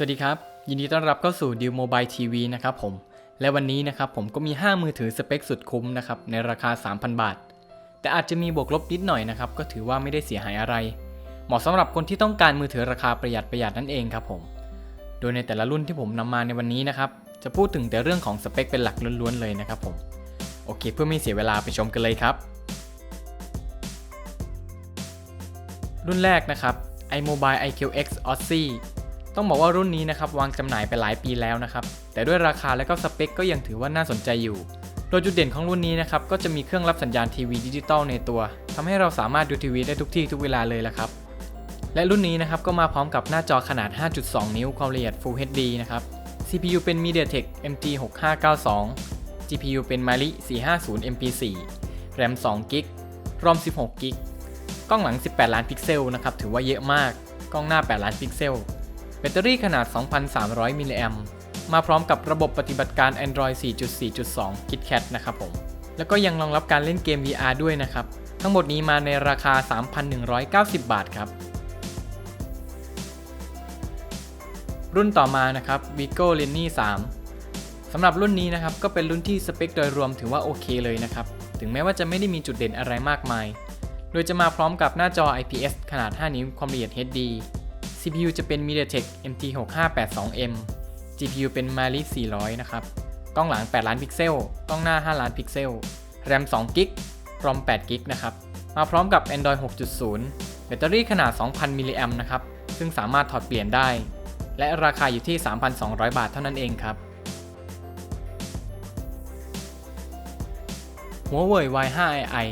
สวัสดีครับ ยินดีต้อนรับเข้าสู่ดิวโมบายทีวีนะครับผม และวันนี้นะครับผมก็มี 5 มือถือสเปคสุดคุ้มนะครับในราคา 3,000 บาท แต่อาจจะมีบวกลบนิดหน่อยนะครับ ก็ถือว่าไม่ได้เสียหายอะไร เหมาะสำหรับคนที่ต้องการมือถือราคาประหยัดประหยัดนั่นเองครับผม โดยในแต่ละรุ่นที่ผมนำมาในวันนี้นะครับจะพูดถึงแต่เรื่องของสเปคเป็นหลักล้วนๆเลยนะครับผมโอเค เพื่อไม่เสียเวลาไปชมกันเลยครับ รุ่นแรกนะครับ iMobile IQX Aussie ต้องบอกว่ารุ่นนี้นะครับวางจำหน่ายไปหลายปีแล้วนะครับ แต่ด้วยราคาและก็สเปคก็ยังถือว่าน่าสนใจอยู่ โดยจุดเด่นของรุ่นนี้นะครับก็จะมีเครื่องรับสัญญาณทีวีดิจิตอลในตัวทำให้เราสามารถดูทีวีได้ทุกที่ทุกเวลาเลยละครับและรุ่นนี้นะครับก็มาพร้อมกับหน้าจอขนาด 5.2 นิ้วความละเอียด Full HD นะครับ CPU เป็น MediaTek MT 6592 GPU เป็น Mali 450 MP4 RAM 2 g b ROM 16 g b กล้องหลัง 18 ล้านพิกเซลนะครับ ถือว่าเยอะมาก กล้องหน้า 8 ล้านพิกเซล แบตเตอรี่ขนาด 2,300 มิลลิแอมมาพร้อมกับระบบปฏิบัติการ Android 4.4.2 KitKat นะครับผม แล้วก็ยังรองรับการเล่นเกม VR ด้วยนะครับ ทั้งหมดนี้มาในราคา 3,190 บาทครับ รุ่นต่อมานะครับ Vigo Leni 3สำหรับรุ่นนี้นะครับ ก็เป็นรุ่นที่สเปคโดยรวมถือว่าโอเคเลยนะครับ ถึงแม้ว่าจะไม่ได้มีจุดเด่นอะไรมากมาย โดยจะมาพร้อมกับหน้าจอ IPS ขนาด 5 นิ้วความละเอียด HD CPU จะเป็น MediaTek MT 6582M GPU เป็น Mali 400 นะครับ กล้องหลัง 8 ล้านพิกเซล กล้องหน้า 5 ล้านพิกเซล RAM 2 g b ROM 8 g b นะครับ มาพร้อมกับ Android 6.0 แบตเตอรี่ขนาด 2,000 มิลลิแอมนะครับ ซึ่งสามารถถอดเปลี่ยนได้ และราคาอยู่ที่ 3,200 บาทเท่านั้นเองครับหัวเว่ย Y5i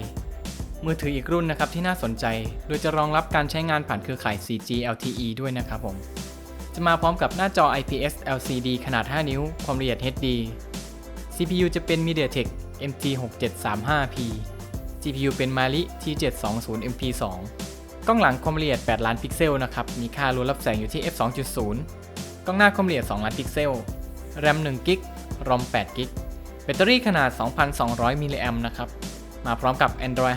มือถืออีกรุ่นนะครับที่น่าสนใจ โดยจะรองรับการใช้งานผ่านเครือข่าย 4G LTE ด้วยนะครับผม จะมาพร้อมกับหน้าจอ IPS LCD ขนาด 5 นิ้ว ความละเอียด HD CPU จะเป็น MediaTek MT 6735P GPU เป็น Mali T720 MP2 กล้องหลังความละเอียด 8 ล้านพิกเซลนะครับมีค่ารูรับแสงอยู่ที่ f2.0 กล้องหน้าความละเอียด 2 ล้านพิกเซล RAM 1 g b ROM 8 g b แบตเตอรี่ขนาด 2,200 มิลลิแอมนะครับ มาพร้อมกับ Android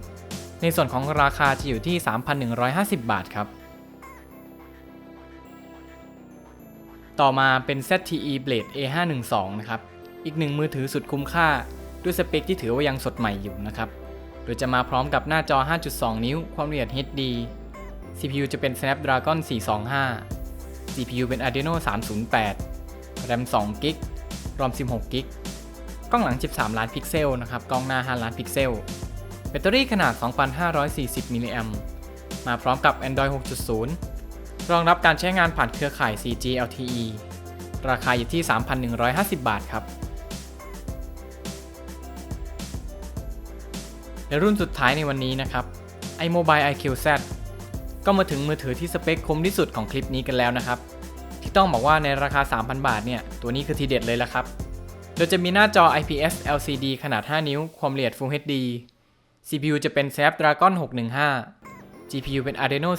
5.1 ในส่วนของราคาจะอยู่ที่ 3,150 บาทครับ ต่อมาเป็น ZTE Blade A512 นะครับ อีกหนึ่งมือถือสุดคุ้มค่า ด้วยสเปคที่ถือว่ายังสดใหม่อยู่นะครับ โดยจะมาพร้อมกับหน้าจอ 5.2 นิ้ว ความละเอียด HD CPU จะเป็น Snapdragon 425 GPU เป็น Adreno 308 RAM 2 g b ROM 16 g b กล้องหลัง 13 ล้านพิกเซลนะครับ กล้องหน้า 5 ล้านพิกเซล แบตเตอรี่ขนาด 2,540 มิลลิแอมมาพร้อมกับ Android 6.0 รองรับการใช้งานผ่านเครือข่าย 4G LTE ราคาอยู่ที่ 3,150 บาทครับ และรุ่นสุดท้ายในวันนี้นะครับ iMobile IQZ ก็มาถึงมือถือที่สเปคคมที่สุดของคลิปนี้กันแล้วนะครับ ที่ต้องบอกว่าในราคา 3,000 บาทเนี่ย ตัวนี้คือทีเด็ดเลยละครับ โดยจะมีหน้าจอ IPS LCD ขนาด 5 นิ้ว ความละเอียด Full HD CPU จะเป็น Snapdragon 615 GPU เป็น Adreno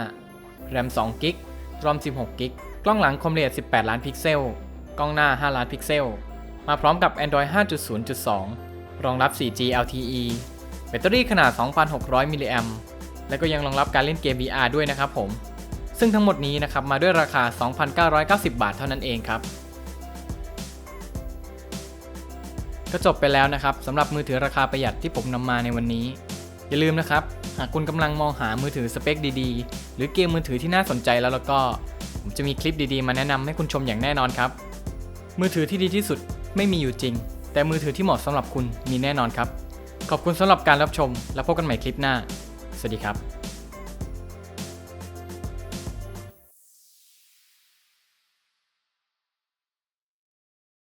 405 RAM 2 g b ROM 16 g b กล้องหลังความละเอียด 18 ล้านพิกเซล กล้องหน้า 5 ล้านพิกเซล มาพร้อมกับ Android 5.0.2 รองรับ 4G LTE แบตเตอรี่ขนาด 2,600 มิลลิแอมและก็ยังรองรับการเล่นเกม VR ด้วยนะครับผม ซึ่งทั้งหมดนี้นะครับมาด้วยราคา 2,990 บาทเท่านั้นเองครับ ก็จบไปแล้วนะครับสำหรับมือถือราคาประหยัดที่ผมนำมาในวันนี้ อย่าลืมนะครับ หากคุณกำลังมองหามือถือสเปคดีๆ หรือเกมมือถือที่น่าสนใจแล้วแล้วก็ ผมจะมีคลิปดีๆ มาแนะนำให้คุณชมอย่างแน่นอนครับ มือถือที่ดีที่สุดไม่มีอยู่จริง แต่มือถือที่เหมาะสำหรับคุณมีแน่นอนครับ ขอบคุณสำหรับการรับชม แล้วพบกันใหม่คลิปหน้า สวัสดีครับ